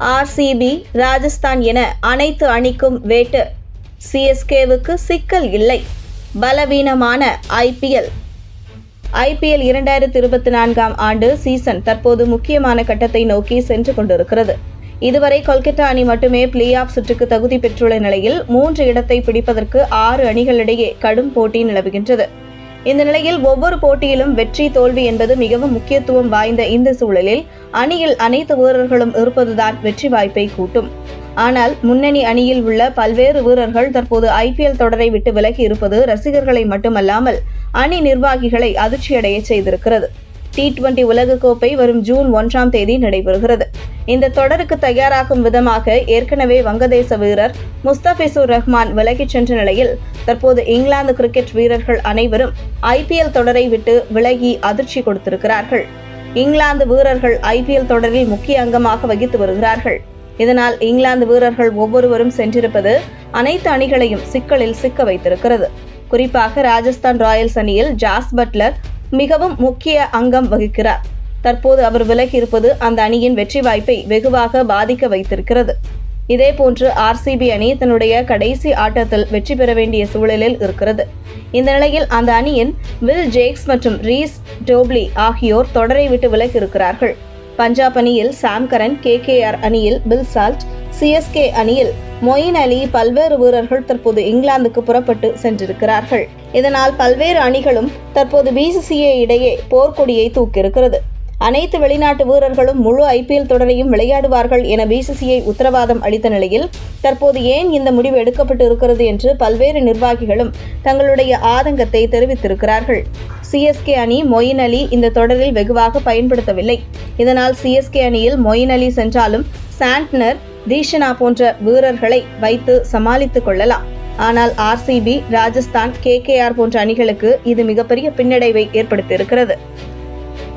RCB Rajasthan என அனைத்து அணிக்கும் வேட்டு. சிஎஸ்கேவுக்கு சிக்கல் இல்லை. பலவீனமான ஐபிஎல் ஐபிஎல் இரண்டாயிரத்தி இருபத்தி நான்காம் ஆண்டு சீசன் தற்போது முக்கியமான கட்டத்தை நோக்கி சென்று கொண்டிருக்கிறது. இதுவரை கொல்கத்தா அணி மட்டுமே பிளே ஆஃப் சுற்றுக்கு தகுதி பெற்றுள்ள நிலையில் மூன்று இடத்தை பிடிப்பதற்கு ஆறு அணிகளிடையே கடும் போட்டி நிலவுகின்றது. இந்த நிலையில் ஒவ்வொரு போட்டியிலும் வெற்றி தோல்வி என்பது மிகவும் முக்கியத்துவம் வாய்ந்த இந்த சூழலில் அணியில் அனைத்து வீரர்களும் இருப்பதுதான் வெற்றி வாய்ப்பை கூட்டும். ஆனால் முன்னணி அணியில் உள்ள பல்வேறு வீரர்கள் தற்போது ஐபிஎல் தொடரை விட்டு விலகி இருப்பது ரசிகர்களை மட்டுமல்லாமல் அணி நிர்வாகிகளை அதிர்ச்சியடைய செய்திருக்கிறது. டி டுவெண்டி உலகக்கோப்பை வரும் ஜூன் ஒன்றாம் தேதி நடைபெறுகிறது. இந்த தொடருக்கு தயாராகும் விதமாக ஏற்கனவே வங்கதேச வீரர் முஸ்தபிசூர் ரஹ்மான் விலகிச் சென்ற நிலையில் தற்போது இங்கிலாந்து கிரிக்கெட் வீரர்கள் அனைவரும் ஐபிஎல் தொடரை விட்டு விலகி அதிர்ச்சி கொடுத்திருக்கிறார்கள். இங்கிலாந்து வீரர்கள் ஐபிஎல் தொடரில் முக்கிய அங்கமாக வகித்து வருகிறார்கள். இதனால் இங்கிலாந்து வீரர்கள் ஒவ்வொருவரும் சென்றிருப்பது அனைத்து அணிகளையும் சிக்கலில் சிக்க வைத்திருக்கிறது. குறிப்பாக ராஜஸ்தான் ராயல்ஸ் அணியில் ஜாஸ் பட்லர் மிகவும் முக்கிய அங்கம் வகிக்கிறார். தற்போது அவர் விலகி இருப்பது அந்த அணியின் வெற்றி வாய்ப்பை வெகுவாக பாதிக்க வைத்திருக்கிறது. இதேபோன்று ஆர்சிபி அணி தன்னுடைய கடைசி ஆட்டத்தில் வெற்றி பெற வேண்டிய சூழலில் இருக்கிறது. இந்த நிலையில் அந்த அணியின் வில் ஜேக்ஸ் மற்றும் ரீஸ் டோப்லி ஆகியோர் தொடரை விட்டு விலகி இருக்கிறார்கள் பஞ்சாப் அணியில் சாம் கரன் கேகேஆர் அணியில் பில் சால்ட் சிஎஸ்கே அணியில் மொயின் அலி பல்வேறு வீரர்கள் தற்போது இங்கிலாந்துக்கு புறப்பட்டு சென்றிருக்கிறார்கள். இதனால் பல்வேறு அணிகளும் தற்போது பிசிசிஐ இடையே போர்க்கொடியை தூக்கியிருக்கிறது. அனைத்து வெளிநாட்டு வீரர்களும் முழு ஐபிஎல் தொடரையும் விளையாடுவார்கள் என பிசிசிஐ உத்தரவாதம் அளித்த நிலையில் தற்போது ஏன் இந்த முடிவு எடுக்கப்பட்டு இருக்கிறது என்று பல்வேறு நிர்வாகிகளும் தங்களுடைய ஆதங்கத்தை தெரிவித்திருக்கிறார்கள். சிஎஸ்கே அணி மொயின் அலி இந்த தொடரில் வெகுவாக பயன்படுத்தவில்லை. இதனால் சிஎஸ்கே அணியில் மொயின் அலி சென்றாலும் சாண்ட்னர் தீஷனா போன்ற வீரர்களை வைத்து சமாளித்துக் கொள்ளலாம். ஆனால் ஆர்சிபி ராஜஸ்தான் கேகேஆர் போன்ற அணிகளுக்கு இது மிகப்பெரிய பின்னடைவை ஏற்படுத்தியிருக்கிறது.